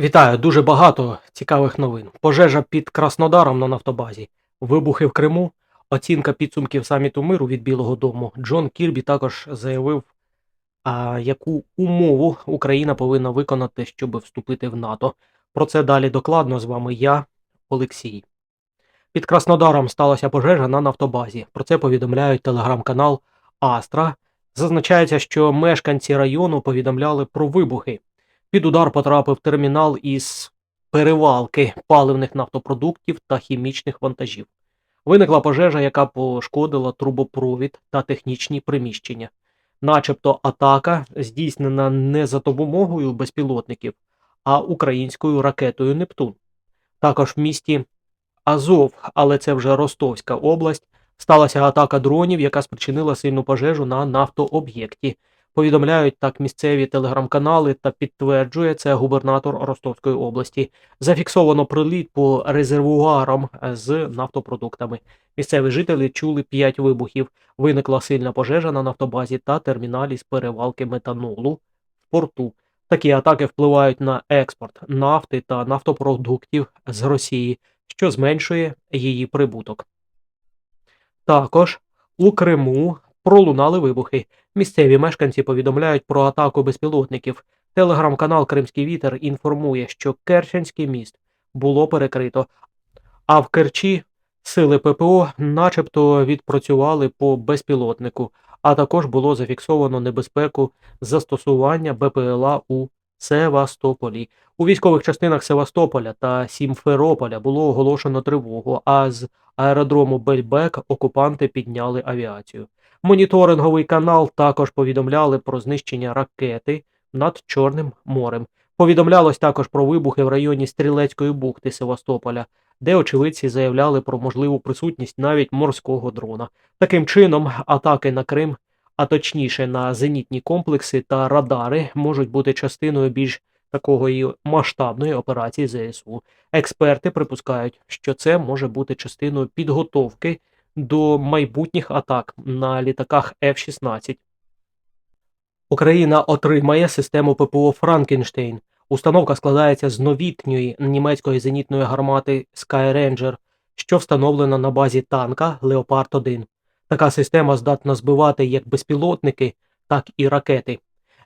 Вітаю, дуже багато цікавих новин. Пожежа під Краснодаром на нафтобазі, вибухи в Криму, оцінка підсумків саміту миру від Білого Дому. Джон Кірбі також заявив, а, яку умову Україна повинна виконати, щоб вступити в НАТО. Про це далі докладно з вами я, Олексій. Під Краснодаром сталася пожежа на нафтобазі. Про це повідомляють телеграм-канал Астра. Зазначається, що мешканці району повідомляли про вибухи. Під удар потрапив термінал із перевалки паливних нафтопродуктів та хімічних вантажів. Виникла пожежа, яка пошкодила трубопровід та технічні приміщення. Начебто атака здійснена не за допомогою безпілотників, а українською ракетою Нептун. Також в місті Азов, але це вже Ростовська область, сталася атака дронів, яка спричинила сильну пожежу на нафтооб'єкті. Повідомляють так місцеві телеграм-канали та підтверджує це губернатор Ростовської області. Зафіксовано приліт по резервуарам з нафтопродуктами. Місцеві жителі чули п'ять вибухів. Виникла сильна пожежа на нафтобазі та терміналі з перевалки метанолу в порту. Такі атаки впливають на експорт нафти та нафтопродуктів з Росії, що зменшує її прибуток. Також у Криму пролунали вибухи. Місцеві мешканці повідомляють про атаку безпілотників. Телеграм-канал Кримський Вітер інформує, що Керченський міст було перекрито, а в Керчі сили ППО начебто відпрацювали по безпілотнику, а також було зафіксовано небезпеку застосування БПЛА у Севастополі. У військових частинах Севастополя та Сімферополя було оголошено тривогу, а з аеродрому Бельбек окупанти підняли авіацію. Моніторинговий канал також повідомляли про знищення ракети над Чорним морем. Повідомлялось також про вибухи в районі Стрілецької бухти Севастополя, де очевидці заявляли про можливу присутність навіть морського дрона. Таким чином, атаки на Крим, а точніше на зенітні комплекси та радари, можуть бути частиною більш такої масштабної операції ЗСУ. Експерти припускають, що це може бути частиною підготовки до майбутніх атак на літаках F-16. Україна отримає систему ППО Франкенштейн. Установка складається з новітньої німецької зенітної гармати Skyranger, що встановлена на базі танка Leopard 1. Така система здатна збивати як безпілотники, так і ракети.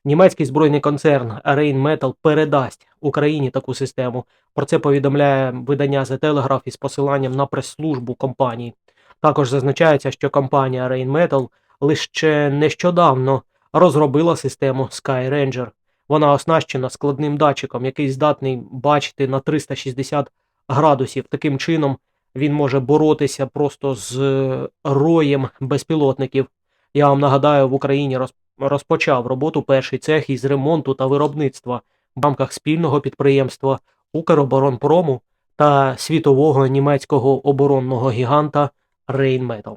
Німецький збройний концерн Rheinmetall передасть Україні таку систему. Про це повідомляє видання The Telegraph із посиланням на прес-службу компанії. Також зазначається, що компанія Rheinmetall лише нещодавно розробила систему Skyranger. Вона оснащена складним датчиком, який здатний бачити на 360 градусів. Таким чином він може боротися просто з роєм безпілотників. Я вам нагадаю, в Україні розпочав роботу перший цех із ремонту та виробництва в рамках спільного підприємства Укроборонпрому та світового німецького оборонного гіганта Rheinmetall.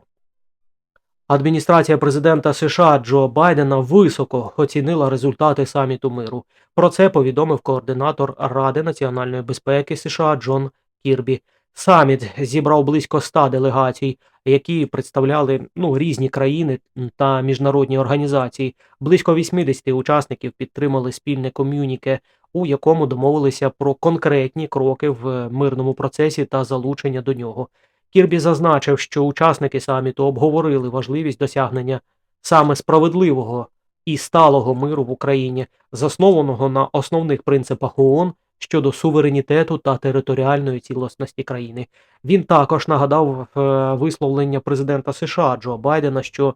Адміністрація президента США Джо Байдена високо оцінила результати саміту миру. Про це повідомив координатор Ради національної безпеки США Джон Кірбі. Саміт зібрав близько ста делегацій, які представляли ну, різні країни та міжнародні організації. Близько 80 учасників підтримали спільне ком'юніке, у якому домовилися про конкретні кроки в мирному процесі та залучення до нього. Кірбі зазначив, що учасники саміту обговорили важливість досягнення саме справедливого і сталого миру в Україні, заснованого на основних принципах ООН щодо суверенітету та територіальної цілісності країни. Він також нагадав е, висловлення президента США Джо Байдена, що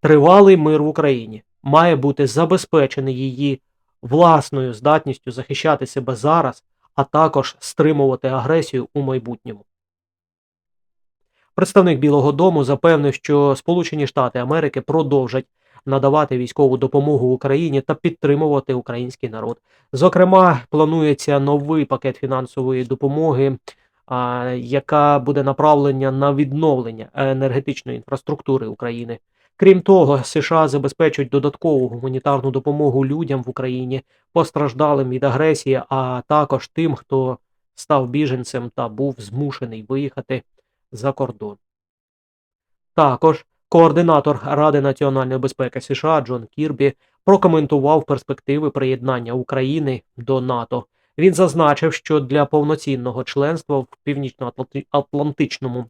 тривалий мир в Україні має бути забезпечений її власною здатністю захищати себе зараз, а також стримувати агресію у майбутньому. Представник Білого Дому запевнив, що Сполучені Штати Америки продовжать надавати військову допомогу Україні та підтримувати український народ. Зокрема, планується новий пакет фінансової допомоги, яка буде направлення на відновлення енергетичної інфраструктури України. Крім того, США забезпечують додаткову гуманітарну допомогу людям в Україні, постраждалим від агресії, а також тим, хто став біженцем та був змушений виїхати за кордон. Також координатор Ради національної безпеки США Джон Кірбі прокоментував перспективи приєднання України до НАТО. Він зазначив, що для повноцінного членства в Північно-Атлантичному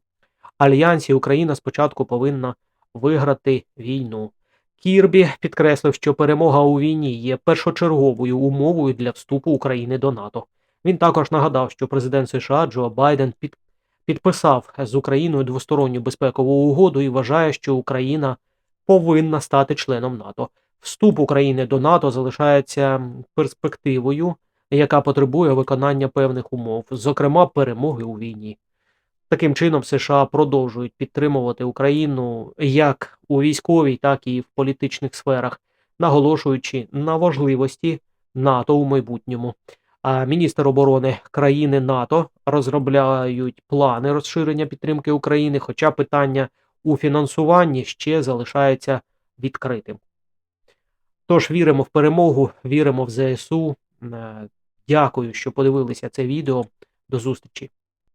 альянсі Україна спочатку повинна виграти війну. Кірбі підкреслив, що перемога у війні є першочерговою умовою для вступу України до НАТО. Він також нагадав, що президент США Джо Байден під, підписав з Україною двосторонню безпекову угоду і вважає, що Україна повинна стати членом НАТО. Вступ України до НАТО залишається перспективою, яка потребує виконання певних умов, зокрема перемоги у війні. Таким чином, США продовжують підтримувати Україну як у військовій, так і в політичних сферах, наголошуючи на важливості НАТО у майбутньому. А міністр оборони країни НАТО розробляють плани розширення підтримки України, хоча питання у фінансуванні ще залишається відкритим. Тож віримо в перемогу, віримо в ЗСУ. Е, Дякую, що подивилися це відео. До зустрічі!